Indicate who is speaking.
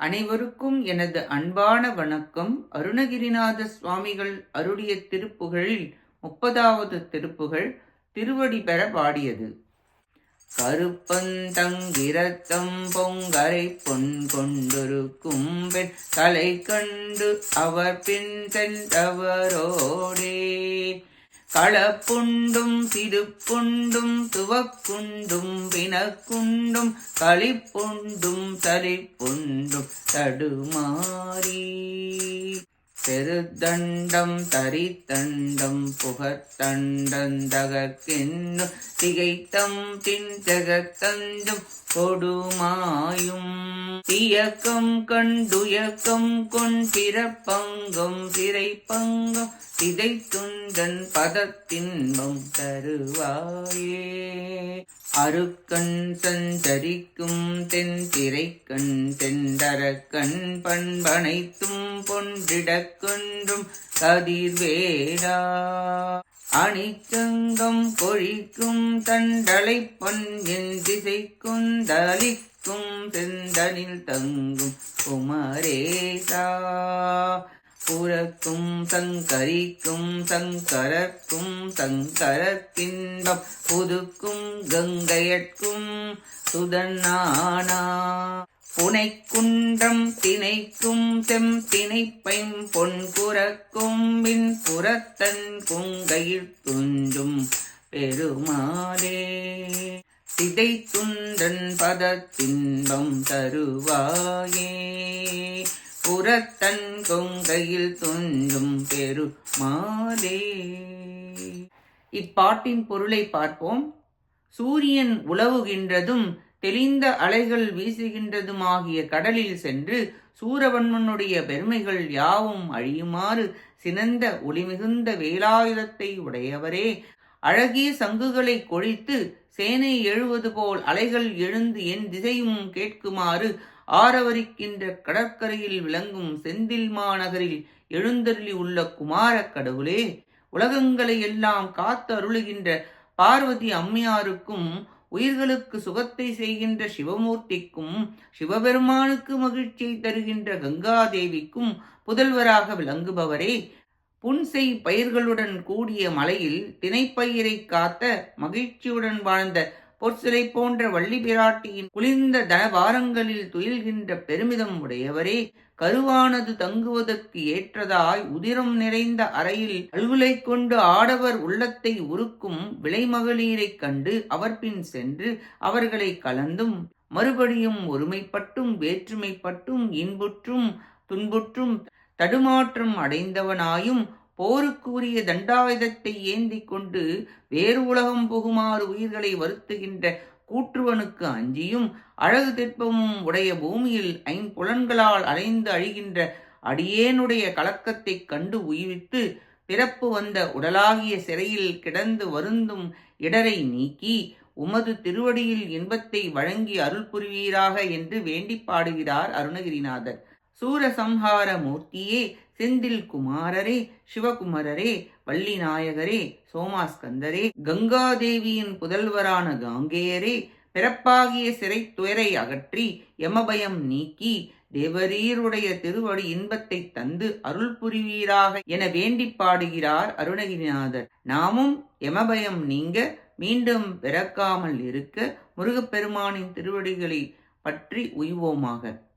Speaker 1: அனைவருக்கும் எனது அன்பான வணக்கம். அருணகிரிநாத சுவாமிகள் அருளிய திருப்புகழில் முப்பதாவது திருப்புகழ் திருவடி பெற பாடியது. கருப்பந்தங்கிரத்தம் பொங்கரை பொன் கொண்டிருக்கும் பெண் தலை கண்டு அவர் பின் சென்றவரோடே. களப்புண்டும் சிறுப்புண்டும் துவக்குண்டும் பிணக்குண்டும் களிப்புண்டும் தலிப்புண்டும் தடுமாறி பெருதண்டம் தரித்தண்டம் புகத்தண்டந்தகக்கென்னும் திகைத்தம் பின் கொடுமாயும். தியக்கம் கண்டுயக்கம் கொண் பிறப்பங்கம் திரைப்பங்கம் சிதைத்துந்தன் பதத்தின்பம் தருவாயே. அருக்கண் சஞ்சரிக்கும் தென் திரைக்கண் தெண்டரக்கண் பண்பனைத்தும் பொன்றிடக்கொன்றும் கதிர்வேடா அணிச்சங்கம் கொழிக்கும் தண்டலை பொன் என் திசைக்கும் தலிக்கும் செந்தனில் தங்கும் குமரேசா. புறக்கும் சங்கரிக்கும் சங்கரக்கும் சங்கரத்தின்பம் புதுக்கும் கங்கையற்கும் சுதன்னானா புனைக்குன்றம் திணைக்கும் செம் திணைப்பைம் பொன் குறக்கும் மின் புறத்தன் குங்கையில் துஞ்சும் பெருமாளே. சிதை துந்தன் பதத்தின்பம் தருவாயே. புறத்தன் கொங்கையில் துஞ்சும் பெருமாளே. இப்பாட்டின் பொருளை பார்ப்போம். சூரியன் உலவுகின்றதும் தெளிந்த அலைகள் வீசுகின்றதுமாகிய கடலில் சென்று சூரவன்மனுடைய பெருமைகள் யாவும் அழியுமாறு சினந்த ஒளிமிகுந்த வேலாயுதத்தை உடையவரே. அழகிய சங்குகளை கொழித்து சேனை எழுவது போல் அலைகள் எழுந்து என் திசையும் கேட்குமாறு ஆரவரிக்கின்ற கடற்கரையில் விளங்கும் செந்தில் மாநகரில் எழுந்தருளி உள்ள குமாரக் கடவுளே உலகங்களை எல்லாம் காத்து அருளுகின்ற பார்வதி அம்மையாருக்கும் உயிர்களுக்கு சுகத்தை செய்கின்ற சிவமூர்த்திக்கும் சிவபெருமானுக்கு மகிழ்ச்சியை தருகின்ற கங்காதேவிக்கும் புதல்வராக விளங்குபவரே புன்செய் பயிர்களுடன் கூடிய மலையில் தினைப்பயிரை காத்த மகிழ்ச்சியுடன் வாழ்ந்த பொற்சிலை போன்ற வள்ளி பிராட்டியின் குளிர்ந்த தனபாரங்களில் துயில்கின்ற பெருமிதம் உடையவரே கருவானது தங்குவதற்கு ஏற்றதாய் உதிரம் நிறைந்த அறையில் அல்குலை கொண்டு ஆடவர் உள்ளத்தை உருக்கும் விலைமகளிரைக் கண்டு அவர் பின் சென்று அவர்களை கலந்தும் மறுபடியும் ஒருமைப்பட்டும் வேற்றுமைப்பட்டும் இன்புற்றும் துன்புற்றும் தடுமாற்றம் அடைந்தவனாயும் போருக்குரிய தண்டாயுதத்தை ஏந்தி கொண்டு வேறு உலகம் புகுமாறு உயிர்களை வருத்துகின்ற கூற்றுவனுக்கு அஞ்சியும் அழகு திட்பமும் உடைய பூமியில் ஐம்புலன்களால் அலைந்து அழிகின்ற அடியேனுடைய கலக்கத்தைக் கண்டு உயிர்த்து பிறப்பு வந்த உடலாகிய சிறையில் கிடந்து வருந்தும் இடரை நீக்கி உமது திருவடியில் இன்பத்தை வழங்கி அருள் புரிவீராக என்று வேண்டி பாடுகிறார் அருணகிரிநாதர். சூரசம்ஹார மூர்த்தியே செந்தில் குமாரரே சிவகுமரரே வள்ளி நாயகரே சோமாஸ்கந்தரே கங்காதேவியின் புதல்வரான காங்கேயரே பிறப்பாகிய சிறை துயரை அகற்றி யமபயம் நீக்கி தேவரீருடைய திருவடி இன்பத்தை தந்து அருள் புரிவீராக என வேண்டி பாடுகிறார் அருணகிரிநாதர். நாமும் யமபயம் நீங்க மீண்டும் பிறக்காமல் இருக்க முருகப்பெருமானின் திருவடிகளை பற்றி உய்வோமாக.